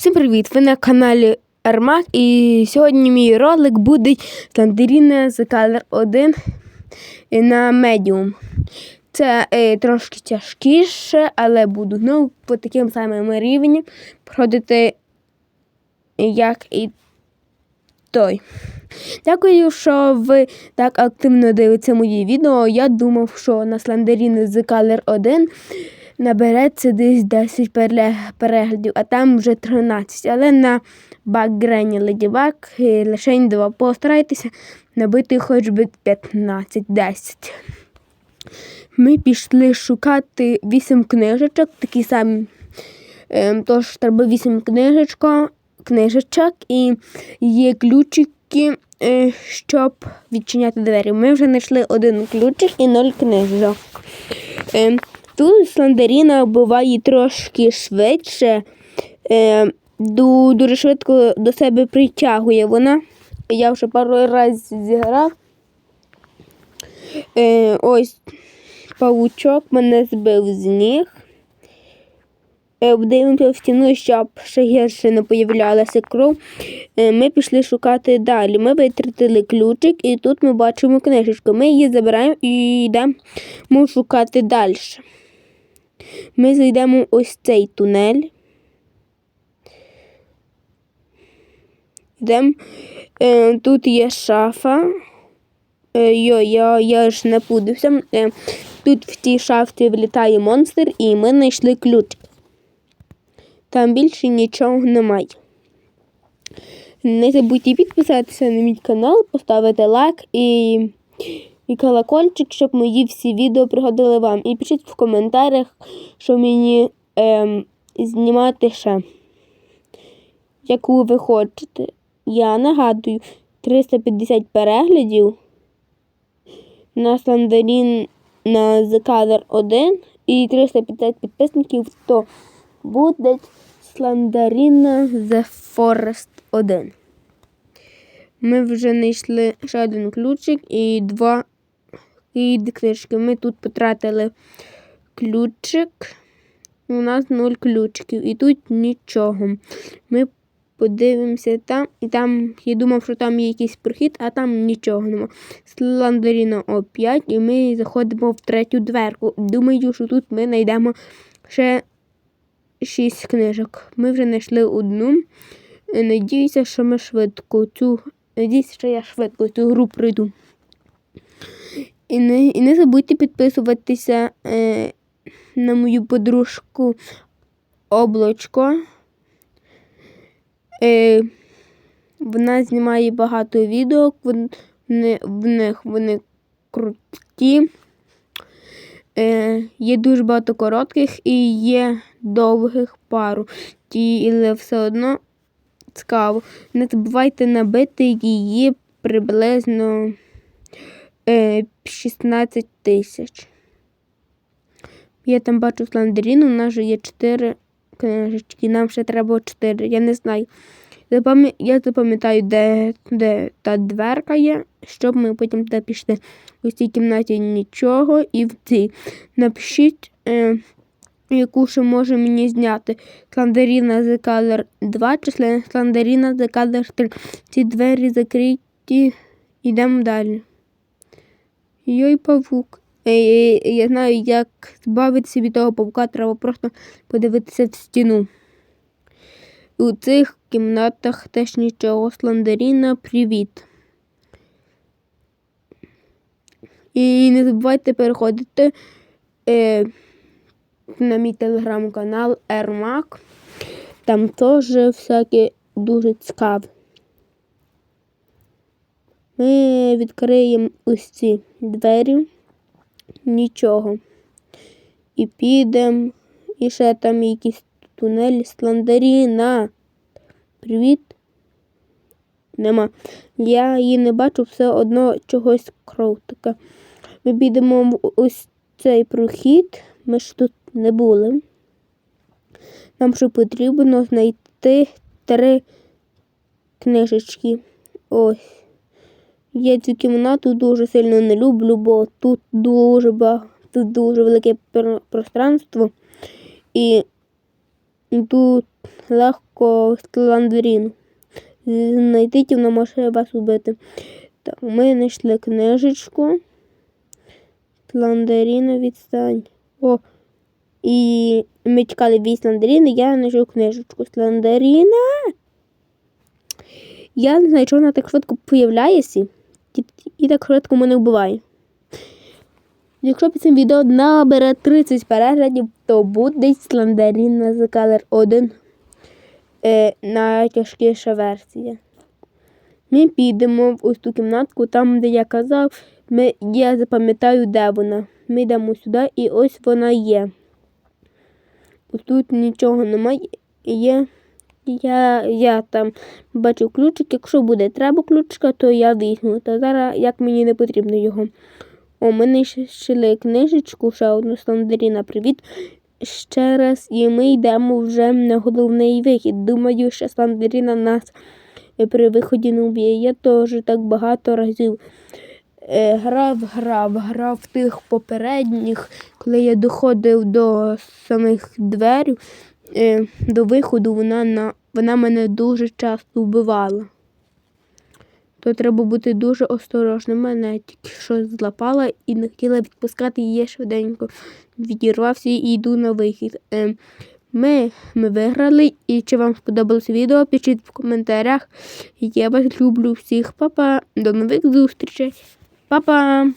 Всім привіт! Ви на каналі Армак і сьогодні мій ролик буде Сландеріна The Color 1 на Medium. Це е, трошки тяжкіше, але буду знову по таким самим рівням проходити, як і той. Дякую, що ви так активно дивитеся мої відео. Я думав, що на Сландеріни The Color 1 набереться десь 10 переглядів, а там вже 13. Але на бакгрені Ladybug е, лише 2. Постарайтеся набити хоч би 15-10. Ми пішли шукати 8 книжечок, такі самі. Ем, Тож треба 8 книжечко, книжечок і є ключики, е, щоб відчиняти двері. Ми вже знайшли один ключик і 0 книжок. Тут сландеріна буває трошки швидше, е, ду- дуже швидко до себе притягує вона. Я вже пару разів зіграв. Е, ось павучок мене збив з ніг. Е, Дивимося в стіну, щоб ще гірше не появлялася кров. Е, Ми пішли шукати далі. Ми витратили ключик, і тут ми бачимо книжечку. Ми її забираємо і йдемо шукати далі. Ми зайдемо ось цей тунель. Йдемо. Е, тут є шафа. Е, йо, я, я ж не пудився. Е, тут в тій шафі влітає монстр, і ми знайшли ключ. Там більше нічого немає. Не забудьте підписатися на мій канал, поставити лайк і, і колокольчик, щоб мої всі відео приходили вам. І пишіть в коментарях, що мені ем, знімати ще. Яку ви хочете. Я нагадую, 350 переглядів на Сландарін на The Color 1 і 350 підписників, то буде Сландаріна The Forest 1. Ми вже знайшли ще один ключик і два і дві книжки. Ми тут потратили ключик. У нас нуль ключиків. І тут нічого. Ми подивимося там, і там, я думав, що там є якийсь прохід, а там нічого нема. Сландаріна О5, і ми заходимо в третю дверку. Думаю, що тут ми знайдемо ще шість книжок. Ми вже знайшли одну. Е, Надіюся, що ми швидко цю. Надіюся, що я швидко цю гру пройду. І не, і не забудьте підписуватися е, на мою подружку Облачко. Е, вона знімає багато відео, вони, в них вони круті. Е, є дуже багато коротких і є довгих пару. Ті, але все одно цікаво. Не забувайте набити її приблизно 16 тисяч. Я там бачу сландріну, у нас же є 4 книжечки, нам ще треба 4, я не знаю. Я запам'ятаю, де, де та дверка є, щоб ми потім туди пішли. У цій кімнаті нічого і в цій. Напишіть, е, яку ще може мені зняти. Сландаріна The Color 2 чи Сла- Сландаріна The Color 3. Ці двері закриті. Йдемо далі. Йой, павук. Е, е, Я знаю, як збавитися від того павука, треба просто подивитися в стіну. У цих кімнатах теж нічого. Сландаріна, привіт. І не забувайте переходити е, на мій телеграм-канал Ермак. Там теж всяке дуже цікаве. Ми відкриємо ось ці двері. Нічого. І підемо. І ще там якісь тунелі Сландаріна. Привіт. Нема. Я її не бачу, все одно чогось кров. Ми підемо в ось цей прохід. Ми ж тут не були. Нам ще потрібно знайти три книжечки. Ось. Я цю кімнату дуже сильно не люблю, бо тут дуже багато, тут дуже велике пространство. І тут легко сландріну. Знайдіть, вона може вас убити. Так, ми знайшли книжечку. Сландаріна відстань. О, і ми чекали від Сландаріни, я знайшов книжечку. Сландаріна. Я не знаю, чого вона так швидко появляється і, так швидко мене вбиває. Якщо під цим відео набере 30 переглядів, то буде Сландаріна The Color 1 е, найтяжкіша версія. Ми підемо в ось ту кімнатку, там, де я казав, ми, я запам'ятаю, де вона. Ми йдемо сюди і ось вона є. Ось тут нічого немає. Є. Я, я там бачу ключик. Якщо буде треба ключика, то я візьму. Та зараз як мені не потрібно його. О, ми знайшли книжечку, ще одну Сландаріна, привіт. Ще раз, і ми йдемо вже на головний вихід. Думаю, що Сландаріна нас е, при виході не вб'є. Я теж так багато разів е, грав, грав, грав в тих попередніх, коли я доходив до самих дверів, е, до виходу, вона, на, вона мене дуже часто вбивала. То треба бути дуже осторожним. Мене тільки що злапала і не хотіла відпускати її швиденько. Відірвався і йду на вихід. Е, Ми, ми виграли. І чи вам сподобалось відео, пишіть в коментарях. Я вас люблю всіх. Па-па. До нових зустрічей. Па-па!